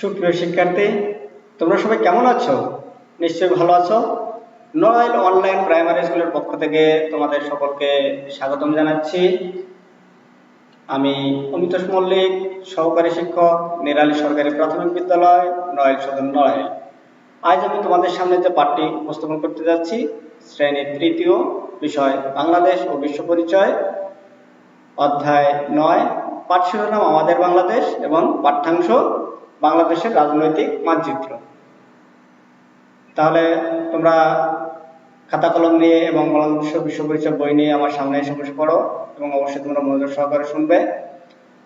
সুপ্রিয় শিক্ষার্থী, তোমরা সবাই কেমন আছো? নিশ্চয়ই ভালো আছো? নয়েল অনলাইন প্রাইমারি স্কুলের পক্ষ থেকে তোমাদের সকলকে স্বাগতম জানাচ্ছি। আমি অমিতোষ মল্লিক, সহকারী শিক্ষক, নিরালী সরকারি প্রাথমিক বিদ্যালয়, নয়েল সদন নড়াইল আজ আমি তোমাদের সামনে যে পাঠটি উপস্থাপন করতে যাচ্ছি, শ্রেণির তৃতীয়, বিষয় বাংলাদেশ ও বিশ্ব পরিচয়। অধ্যায় নয় পাঠ শিরোনাম আমাদের বাংলাদেশ এবং পাঠ্যাংশ। বাংলাদেশের রাজনৈতিক মানচিত্র। তাহলে তোমরা খাতা কলম নিয়ে এবং বাংলাদেশ বিশ্ব পরিচয় বই নিয়ে আমার সামনে এসে বসে পড়ো এবং অবশ্যই তোমরা মনোযোগ সহকারে শুনবে।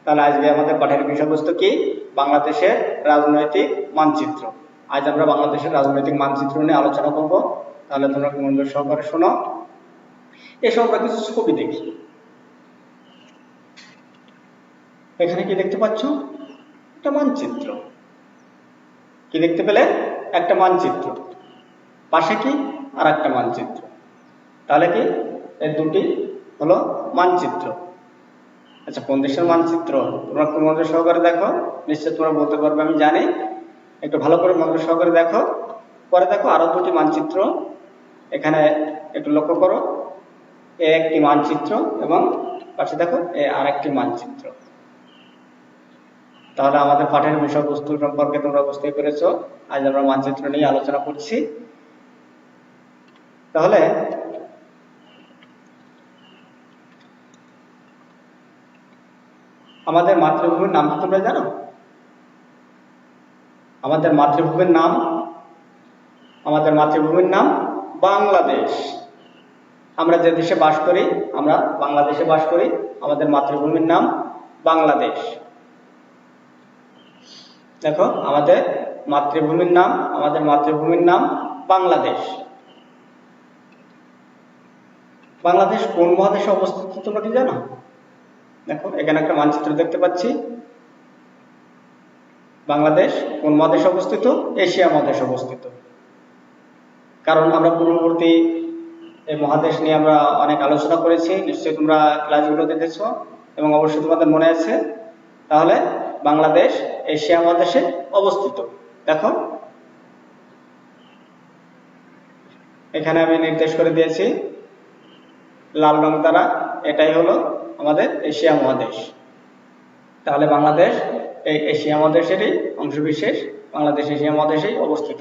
তাহলে আজকে আমাদের পাঠের বিষয়বস্তু কি? বাংলাদেশের রাজনৈতিক মানচিত্র। আজ আমরা বাংলাদেশের রাজনৈতিক মানচিত্র নিয়ে আলোচনা করব। তাহলে তোমরা মনোযোগ সহকারে শোনো। এসব আমরা কিছু ছবি দেখি। এখানে কি দেখতে পাচ্ছ? একটা মানচিত্র। কি দেখতে পেলে? একটা মানচিত্র। পাশে কি? আর একটা মানচিত্র। তাহলে কি? এই দুটি হলো মানচিত্র। আচ্ছা কোন দেশের মানচিত্র? তোমরা কোন মনোযোগ সহকারে দেখো। নিশ্চয় তোমরা বলতে পারবে, আমি জানি। একটু ভালো করে মনোযোগ সহকারে দেখো। পরে দেখো আরও দুটি মানচিত্র। এখানে একটু লক্ষ্য করো। এ একটি মানচিত্র এবং পাশে দেখো এ আর একটি মানচিত্র। তাহলে আমাদের পাঠের বিষয়বস্তু সম্পর্কে তোমরা বুঝতে পেরেছ। আজ আমরা মানচিত্র নিয়ে আলোচনা করছি। তাহলে আমাদের মাতৃভূমির নাম কি তোমরা জানো? আমাদের মাতৃভূমির নাম? আমাদের মাতৃভূমির নাম বাংলাদেশ। আমরা যে দেশে বাস করি, আমরা বাংলাদেশে বাস করি, আমাদের মাতৃভূমির নাম বাংলাদেশ। দেখো, আমাদের মাতৃভূমির নাম, আমাদের মাতৃভূমির নাম বাংলাদেশ। বাংলাদেশ কোন মহাদেশে অবস্থিত তোমরা কি জানো? দেখো, এখানে একটা মানচিত্র দেখতে পাচ্ছি। বাংলাদেশ কোন মহাদেশে অবস্থিত? এশিয়া মহাদেশে অবস্থিত। কারণ আমরা পূর্ববর্তী এই মহাদেশ নিয়ে আমরা অনেক আলোচনা করেছি। নিশ্চয়ই তোমরা ক্লাসগুলো দেখেছ এবং অবশ্যই তোমাদের মনে আছে। তাহলে বাংলাদেশ, এশিয়া মহাদেশে অবস্থিত। দেখো। এখানে আমি নির্দেশ করে দিয়েছি, লাল রং দ্বারা এটাই হলো আমাদের এশিয়া মহাদেশ। তাহলে বাংলাদেশ, এই এশিয়া মহাদেশেরই অংশবিশেষ, বাংলাদেশ এশিয়া মহাদেশেই অবস্থিত।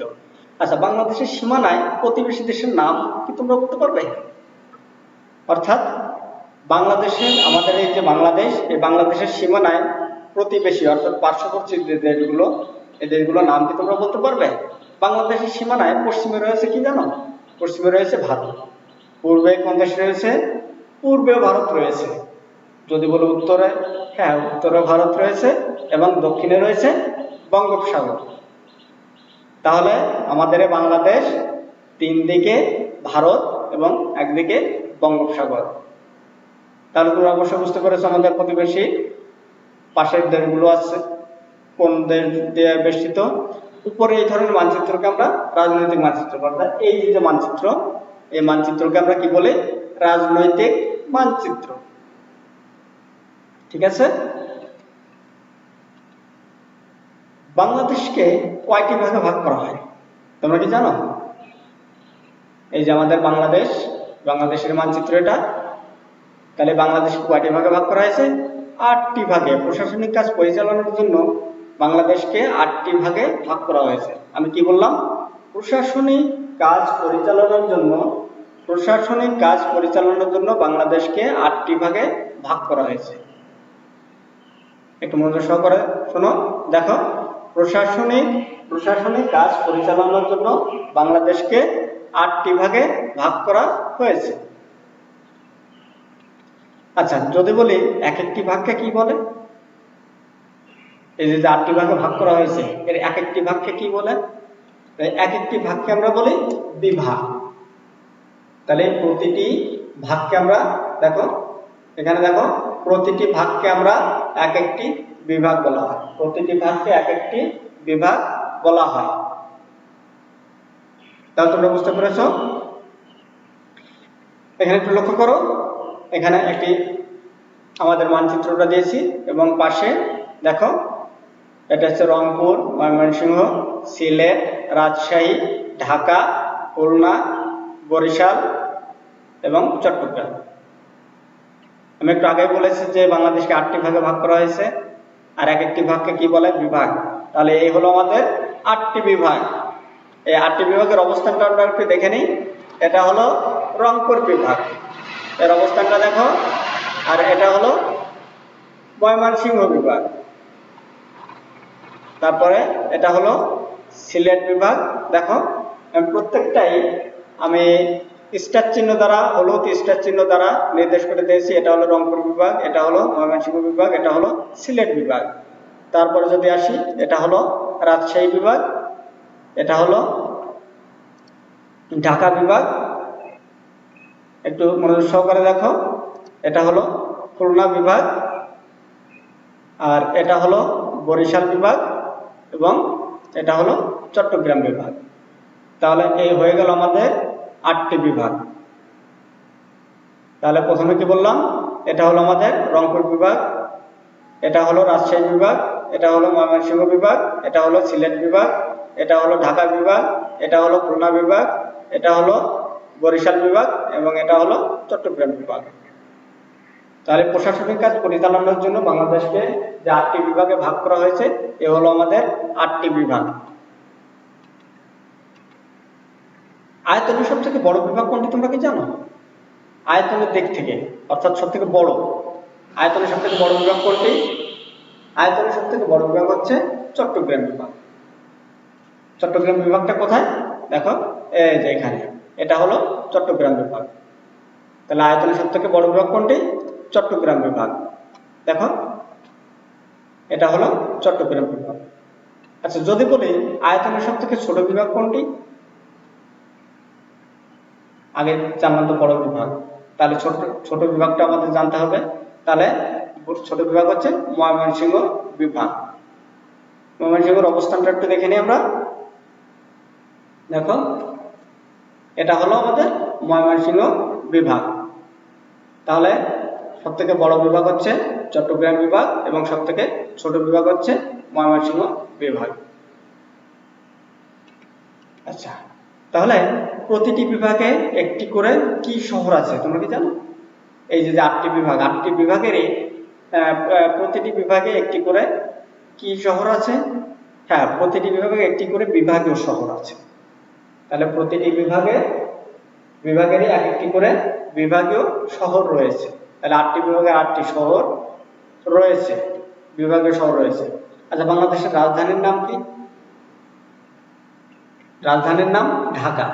আচ্ছা বাংলাদেশের সীমানায় প্রতিবেশী দেশের নাম কি তোমরা বলতে পারবে? অর্থাৎ বাংলাদেশের, আমাদের এই যে বাংলাদেশ, এই বাংলাদেশের সীমানায় প্রতিবেশী, অর্থাৎ পার্শ্ববর্তী যে দেশগুলো, এই দেশগুলোর নাম কি তোমরা বলতে পারবে? বাংলাদেশের সীমানায় পশ্চিমে রয়েছে কি জানো? পশ্চিমে রয়েছে ভারত। পূর্বে কোন দেশ রয়েছে? পূর্বেও ভারত রয়েছে। যদি বলো উত্তরে হ্যাঁ উত্তরে ভারত রয়েছে এবং দক্ষিণে রয়েছে বঙ্গোপসাগর। তাহলে আমাদের বাংলাদেশ তিন দিকে ভারত এবং একদিকে বঙ্গোপসাগর। তাহলে তোমরা অবশ্যই বুঝতে পেরেছ আমাদের প্রতিবেশী পাশের দেশগুলো আছে, কোন দেশ দিয়ে বেষ্টিত? উপরে এই ধরনের মানচিত্রকে আমরা রাজনৈতিক মানচিত্র অর্থাৎ এই যে মানচিত্র, এই মানচিত্রকে আমরা কি বলি? রাজনৈতিক মানচিত্র। ঠিক আছে? বাংলাদেশকে কয়টি ভাগে ভাগ করা হয়? তোমরা কি জানো? এই যে আমাদের বাংলাদেশ, বাংলাদেশের মানচিত্র এটা। তাহলে বাংলাদেশকে কয়টি ভাগে ভাগ করা হয়েছে? আটটি ভাগে প্রশাসনিক কাজ পরিচালনার জন্য বাংলাদেশকে আটটি ভাগে ভাগ করা হয়েছে। আমি কি বললাম? প্রশাসনিক কাজ পরিচালনার জন্য, প্রশাসনিক কাজ পরিচালনার জন্য বাংলাদেশকে আটটি ভাগে ভাগ করা হয়েছে। একটু মনোযোগ সহকারে শোনো। দেখো, প্রশাসনিক প্রশাসনিক কাজ পরিচালনার জন্য বাংলাদেশকে আটটি ভাগে ভাগ করা হয়েছে। আচ্ছা যদি বলি এক একটি ভাগকে কি বলে? এই যে আটটি ভাগে ভাগ করা হয়েছে, এর এক একটি ভাগকে কি বলে? এক একটি ভাগকে আমরা বলি বিভাগ তাহলে প্রতিটি ভাগকে আমরা, দেখো, এখানে দেখো, প্রতিটি ভাগকে আমরা এক একটি বিভাগ বলা হয়। প্রতিটি ভাগকে এক একটি বিভাগ বলা হয়। তাহলে তোমরা বুঝতে পেরেছ? এখানে একটু লক্ষ্য করো। এখানে একটি আমাদের মানচিত্রটা দিয়েছি এবং পাশে দেখো, এটা হচ্ছে রংপুর, ময়মনসিংহ, সিলেট, রাজশাহী, ঢাকা, খুলনা, বরিশাল এবং চট্টগ্রাম। আমি একটু আগে বলেছি যে বাংলাদেশকে আটটি ভাগে ভাগ করা হয়েছে। আর এক একটি ভাগকে কি বলে? বিভাগ। তাহলে এই হলো আমাদের আটটি বিভাগ। এই আটটি বিভাগের অবস্থানটা আমরা একটু দেখে নিই। এটা হলো রংপুর বিভাগ। এর অবস্থানটা দেখো। আর এটা হলো ময়মনসিংহ বিভাগ। তারপরে এটা হলো সিলেট বিভাগ। দেখো প্রত্যেকটাই আমি স্টার চিহ্ন দ্বারা, হলুদ স্টার চিহ্ন দ্বারা নির্দেশ করে দিয়েছি। এটা হলো রংপুর বিভাগ, এটা হলো ময়মনসিংহ বিভাগ, এটা হলো সিলেট বিভাগ। তারপরে যদি আসি, এটা হলো রাজশাহী বিভাগ, এটা হলো ঢাকা বিভাগ একটু মনোযোগ সহকারে দেখো এটা হলো খুলনা বিভাগ আর এটা হলো বরিশাল বিভাগ এবং এটা হলো চট্টগ্রাম বিভাগ তাহলে এই হয়ে গেল আমাদের আটটি বিভাগ তাহলে প্রথমে কি বললাম এটা হলো আমাদের রংপুর বিভাগ এটা হলো রাজশাহী বিভাগ এটা হলো ময়মনসিংহ বিভাগ এটা হলো সিলেট বিভাগ এটা হলো ঢাকা বিভাগ এটা হলো খুলনা বিভাগ এটা হলো বরিশাল বিভাগ এবং এটা হলো চট্টগ্রাম বিভাগ। তাহলে প্রশাসনিক কাজ পরিচালনার জন্য বাংলাদেশকে যে আটটি বিভাগে ভাগ করা হয়েছে, এ হলো আমাদের আটটি বিভাগ। আয়তনের সব থেকে বড় বিভাগ কোনটি তোমরা কি জানো? আয়তনের দিক থেকে, অর্থাৎ সব থেকে বড়। আয়তনের সব থেকে বড় বিভাগ কোনটি? আয়তনের সব থেকে বড় বিভাগ হচ্ছে চট্টগ্রাম বিভাগ। চট্টগ্রাম বিভাগটা কোথায়? দেখো, এই যে এখানে। এটা হলো চট্টগ্রাম বিভাগ। তাহলে আয়তনের সব থেকে বড় বিভাগ কোনটি? চট্টগ্রাম বিভাগ। দেখো, এটা হলো চট্টগ্রাম বিভাগ। আচ্ছা যদি বলি আয়তনের সব থেকে ছোট বিভাগ কোনটি? আগে জানলাম তো বড় বিভাগ। তাহলে ছোট ছোট বিভাগটা আমাদের জানতে হবে। তাহলে ছোট বিভাগ হচ্ছে ময়মনসিংহ বিভাগ। ময়মনসিংহের অবস্থানটা একটু দেখে নিই আমরা। দেখো এটা হলো আমাদের ময়মনসিংহ বিভাগ। তাহলে সব থেকে বড় বিভাগ হচ্ছে চট্টগ্রাম বিভাগ এবং সব থেকে ছোট বিভাগ হচ্ছে ময়মনসিংহ বিভাগ। আচ্ছা তাহলে প্রতিটি বিভাগে একটি করে কি শহর আছে তোমরা কি জানো? এই যে আটটি বিভাগ, আটটি বিভাগেরই প্রতিটি বিভাগে একটি করে কি শহর আছে? হ্যাঁ প্রতিটি বিভাগে একটি করে বিভাগীয় শহর আছে। তাহলে প্রতিটি বিভাগে, বিভাগেরই এক একটি করে বিভাগীয় শহর রয়েছে। তাহলে আটটি বিভাগে আটটি শহর রয়েছে, বিভাগীয় শহর রয়েছে। আচ্ছা বাংলাদেশের রাজধানীর নাম কি? রাজধানীর নাম ঢাকা।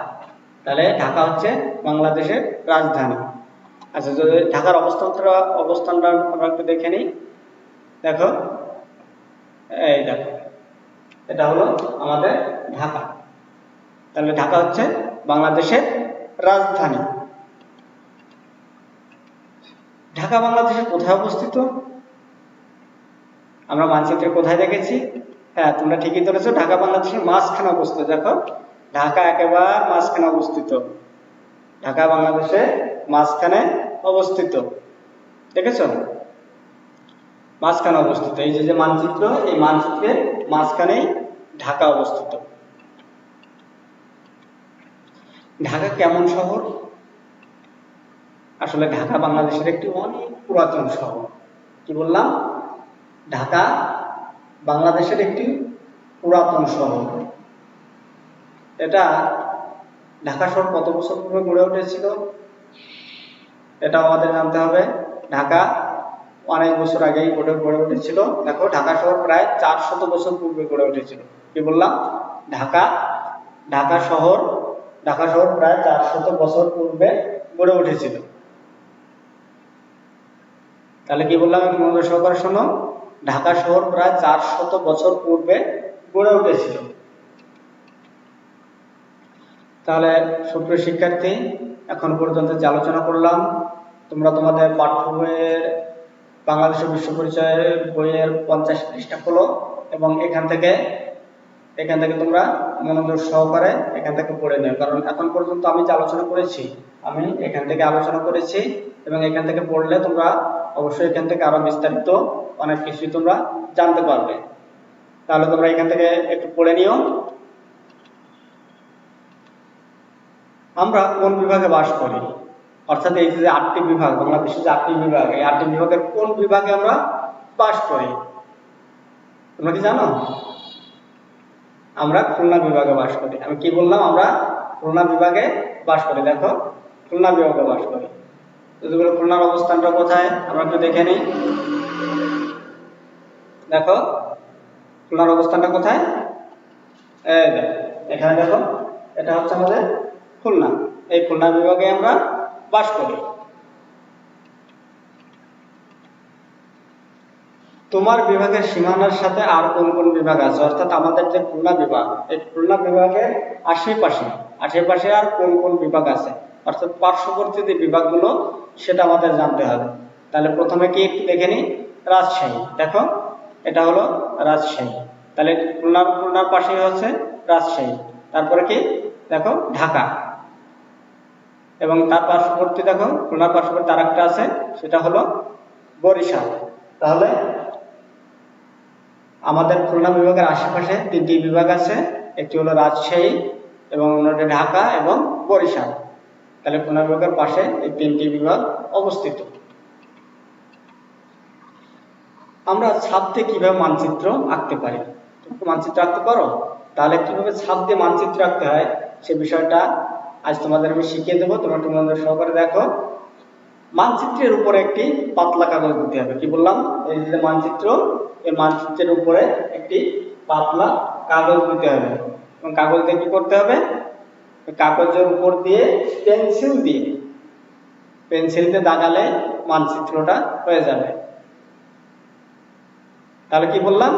তাহলে ঢাকা হচ্ছে বাংলাদেশের রাজধানী। আচ্ছা যদি ঢাকার অবস্থানটা অবস্থানটা আমরা একটু দেখে নিই। দেখো, এই দেখো, এটা হলো আমাদের ঢাকা। তাহলে ঢাকা হচ্ছে বাংলাদেশের রাজধানী। ঢাকা বাংলাদেশের কোথায় অবস্থিত? আমরা মানচিত্রে কোথায় দেখেছি? হ্যাঁ তোমরা ঠিকই ধরেছো, ঢাকা বাংলাদেশের মাঝখানে অবস্থিত। দেখো, ঢাকা একেবারে মাঝখানে অবস্থিত। ঢাকা বাংলাদেশের মাঝখানে অবস্থিত। দেখেছ? মাঝখানে অবস্থিত। এই যে যে মানচিত্র, এই মানচিত্রের মাঝখানেই ঢাকা অবস্থিত। ঢাকা কেমন শহর? আসলে ঢাকা বাংলাদেশের একটি অনেক পুরাতন শহর। কি বললাম? ঢাকা বাংলাদেশের একটি পুরাতন শহর। এটা ঢাকা শহর কত বছর পূর্বে গড়ে উঠেছিল? এটা আমাদের জানতে হবে। ঢাকা অনেক বছর আগেই গড়ে গড়ে উঠেছিল। দেখো, ঢাকা শহর প্রায় চারশত বছর পূর্বে গড়ে উঠেছিল। কি বললাম? ঢাকা ঢাকা শহর ঢাকা শহর প্রায় চারশত বছর পূর্বে গড়ে উঠেছিল। তাহলে কি বললাম মনোযোগ সহকারে শোনো? ঢাকা শহর প্রায় চারশত বছর পূর্বে গড়ে উঠেছিল। তাহলে সুপ্রিয় শিক্ষার্থী, এখন পর্যন্ত যে আলোচনা করলাম, তোমরা তোমাদের পাঠ্য বইয়ের বাংলাদেশের বিশ্ব পরিচয়ের বইয়ের পঞ্চাশ পৃষ্ঠা খোলো এবং এখান থেকে এখান থেকে তোমরা মনোযোগ সহকারে এখান থেকে পড়ে নেও। কারণ এখন পর্যন্ত আমি যে আলোচনা করেছি, আমি এখান থেকে আলোচনা করেছি এবং এখান থেকে পড়লে তোমরা অবশ্যই এখান থেকে আরও বিস্তারিত অনেক কিছুই তোমরা জানতে পারবে। তাহলে তোমরা এখান থেকে একটু পড়ে নিও। আমরা কোন বিভাগে বাস করি? অর্থাৎ এই যে আটটি বিভাগ, বাংলাদেশের যে আটটি বিভাগ, এই আটটি বিভাগের কোন বিভাগে আমরা বাস করি? তোমরা কি জানো? আমরা খুলনা বিভাগে বাস করি। আমি কি বললাম? আমরা খুলনা বিভাগে বাস করি। দেখো, খুলনা বিভাগে বাস করি। যদি বলো খুলনার অবস্থানটা কোথায়, আমরা একটু দেখে নিই। দেখো, খুলনার অবস্থানটা কোথায়? এখানে দেখো, এটা হচ্ছে আমাদের খুলনা। এই খুলনা বিভাগে আমরা বাস করি। তোমার বিভাগের সীমানার সাথে আর কোন কোন বিভাগ আছে? অর্থাৎ আমাদের যে খুলনা বিভাগ, এই খুলনা বিভাগের আশেপাশে আশেপাশে আর কোন কোন বিভাগ আছে? অর্থাৎ পার্শ্ববর্তী যে বিভাগগুলো, সেটা আমাদের জানতে হবে। তাহলে প্রথমে কি একটু দেখে নিই? রাজশাহী। দেখো, এটা হলো রাজশাহী। তাহলে খুলনার খুলনার পাশেই হচ্ছে রাজশাহী। তারপরে কি? দেখো, ঢাকা। এবং তার পার্শ্ববর্তী, দেখো, খুলনার পার্শ্ববর্তী আর একটা আছে, সেটা হলো বরিশাল। তাহলে আমাদের খুলনা বিভাগের আশেপাশে তিনটি বিভাগ আছে। একটি হলো রাজশাহী এবং অন্যটি ঢাকা এবং বরিশাল। তাহলে খুলনা বিভাগের পাশে এই তিনটি বিভাগ অবস্থিত। আমরা ছাদ দিয়ে কীভাবে মানচিত্র আঁকতে পারি? তুমি মানচিত্র আঁকতে পারো? তাহলে কীভাবে ছাপ দিয়ে মানচিত্র আঁকতে হয় সে বিষয়টা আজ তোমাদের আমি শিখিয়ে দেবো। তোমরা তোমাদের সহকারে দেখো। মানচিত্রের উপরে একটি পাতলা কাগজ দিতে হবে। কি বললাম? এই যে মানচিত্র, এই মানচিত্রের উপরে একটি পাতলা কাগজ দিতে হবে। এবং কাগজ দিয়ে কি করতে হবে? কাগজের উপর দিয়ে পেন্সিল দিয়ে পেন্সিল দিয়ে দাগালে মানচিত্রটা হয়ে যাবে। তাহলে কি বললাম?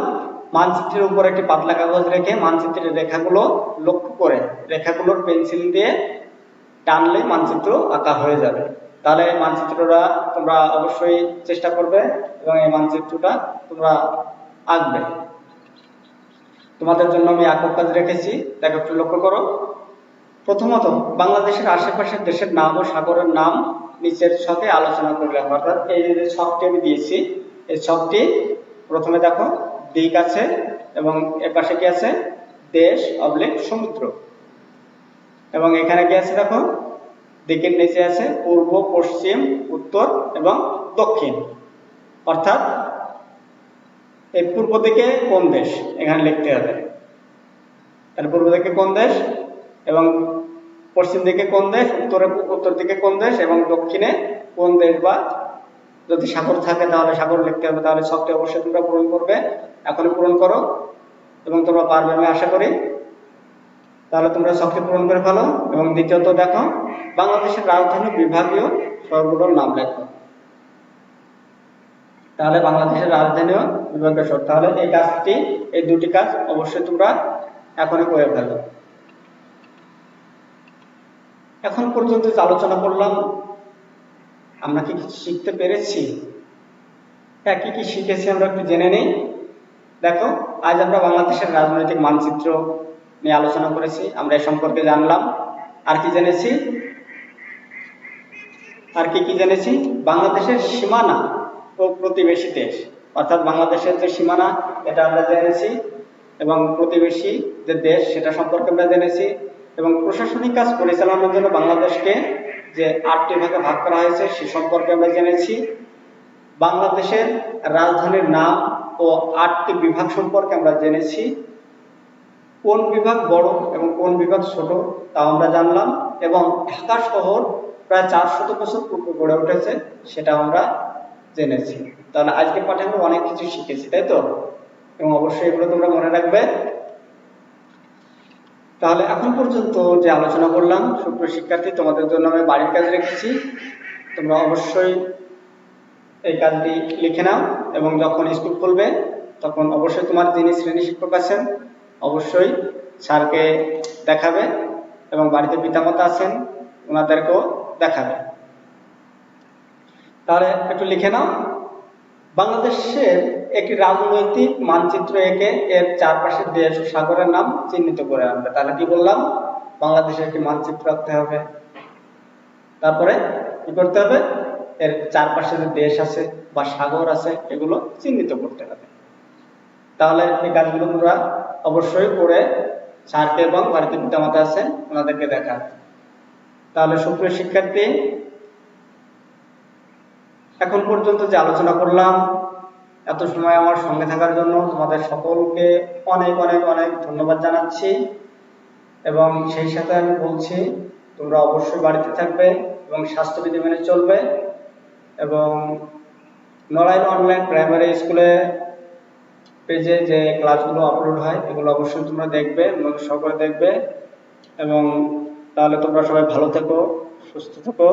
মানচিত্রের উপর একটি পাতলা কাগজ রেখে মানচিত্রের রেখাগুলো লক্ষ্য করে, রেখাগুলোর পেন্সিল দিয়ে টানলে মানচিত্র আঁকা হয়ে যাবে। তাহলে মানচিত্রটা তোমরা অবশ্যই চেষ্টা করবে এবং এই মানচিত্রটা তোমরা আঁকবে। তোমাদের জন্য আমি একক কাজ রেখেছি। দেখো একটু লক্ষ্য করো। প্রথমত, বাংলাদেশের আশেপাশের দেশের নাম ও সাগরের নাম নিচের ছকে আলোচনা করলাম অর্থাৎ এই যে ছকটি আমি দিয়েছি, এই ছকটি প্রথমে দেখো, দিক আছে এবং এর পাশে কি আছে? দেশ, অবলিক সমুদ্র। এবং এখানে কি আছে দেখো? দিকের নিচে আছে পূর্ব, পশ্চিম, উত্তর এবং দক্ষিণ। অর্থাৎ এই পূর্ব দিকে কোন দেশ? এখানে লিখতে হবে। তাহলে পূর্ব দিকে কোন দেশ এবং পশ্চিম দিকে কোন দেশ, উত্তরে, উত্তর দিকে কোন দেশ এবং দক্ষিণে কোন দেশ বা যদি সাগর থাকে তাহলে সাগর লিখতে হবে, তাহলে সবটি অবশ্যই তোমরা পূরণ করবে। এখনই পূরণ করো এবং তোমরা পারবে আমি আশা করি। তাহলে তোমরা সবটি পূরণ করে ফেলো। এবং দ্বিতীয়ত দেখো, বাংলাদেশের রাজধানী বিভাগীয় শহরগুলোর নাম লেখো। তাহলে বাংলাদেশের রাজধানী বিভাগীয় শহর। তাহলে এই কাজটি, এই দুটি কাজ অবশ্যই তোমরা এখনই করে ফেলো। এখন পর্যন্ত যে আলোচনা করলাম, আমরা কি কিছু শিখতে পেরেছি? হ্যাঁ কি কি শিখেছি আমরা একটু জেনে নেই। দেখো, আজ আমরা বাংলাদেশের রাজনৈতিক মানচিত্র নিয়ে আলোচনা করেছি, আমরা এ সম্পর্কে জানলাম। আর কি জেনেছি? আর কি কি জেনেছি? বাংলাদেশের সীমানা ও প্রতিবেশী দেশ। অর্থাৎ বাংলাদেশের যে সীমানা, এটা আমরা জেনেছি। এবং প্রতিবেশী যে দেশ, সেটা সম্পর্কে আমরা জেনেছি। এবং প্রশাসনিক কাজ পরিচালনার জন্য বাংলাদেশকে যে আটটি ভাগে ভাগ করা হয়েছে, সে সম্পর্কে আমরা জেনেছি। বাংলাদেশের রাজধানীর নাম ও আটটি বিভাগ সম্পর্কে আমরা জেনেছি। কোন বিভাগ বড় এবং কোন বিভাগ ছোট তা আমরা জানলাম এবং ঢাকা শহর প্রায় চার শত বছর পূর্বে গড়ে উঠেছে, সেটা আমরা জেনেছি। তাহলে আজকে পাঠে আমরা অনেক কিছু শিখেছি, তাই তো? এবং অবশ্যই এগুলো তোমরা মনে রাখবে। তাহলে এখন পর্যন্ত যে আলোচনা করলাম, সুপ্রিয় শিক্ষার্থী, তোমাদের জন্য আমি বাড়ির কাজ রেখেছি। তোমরা অবশ্যই এই কাজটি লিখে নাও এবং যখন স্কুল খুলবে, তখন অবশ্যই তোমার যিনি শ্রেণি শিক্ষক আছেন অবশ্যই স্যারকে দেখাবে এবং বাড়িতে পিতামাতা আছেন, ওনাদেরকেও দেখাবে। তাহলে একটু লিখে নাও। বাংলাদেশের একটি রাজনৈতিক মানচিত্র এঁকে এর চারপাশের দেশ সাগরের নাম চিহ্নিত করে আনবে। তাহলে কি বললাম? বাংলাদেশের একটি মানচিত্র রাখতে হবে। তারপরে কি করতে হবে? এর চারপাশে যে দেশ আছে বা সাগর আছে, এগুলো চিহ্নিত করতে হবে। তাহলে এই কাজগুলো তোমরা অবশ্যই করে স্যারকে এবং বাড়িতে পিতামাতা আছে, ওনাদেরকে দেখা তাহলে সুপ্রিয় শিক্ষার্থী, এখন পর্যন্ত যে আলোচনা করলাম, এত সময় আমার সঙ্গে থাকার জন্য তোমাদের সকলকে অনেক অনেক অনেক ধন্যবাদ জানাচ্ছি। এবং সেই সাথে আমি বলছি, তোমরা অবশ্যই বাড়িতে থাকবে এবং স্বাস্থ্যবিধি মেনে চলবে। এবং নড়াইল অনলাইন প্রাইমারি স্কুলে পেজে যে ক্লাসগুলো আপলোড হয়, এগুলো অবশ্যই তোমরা দেখবে সকলে দেখবে, এবং তাহলে তোমরা সবাই ভালো থেকো, সুস্থ থেকো।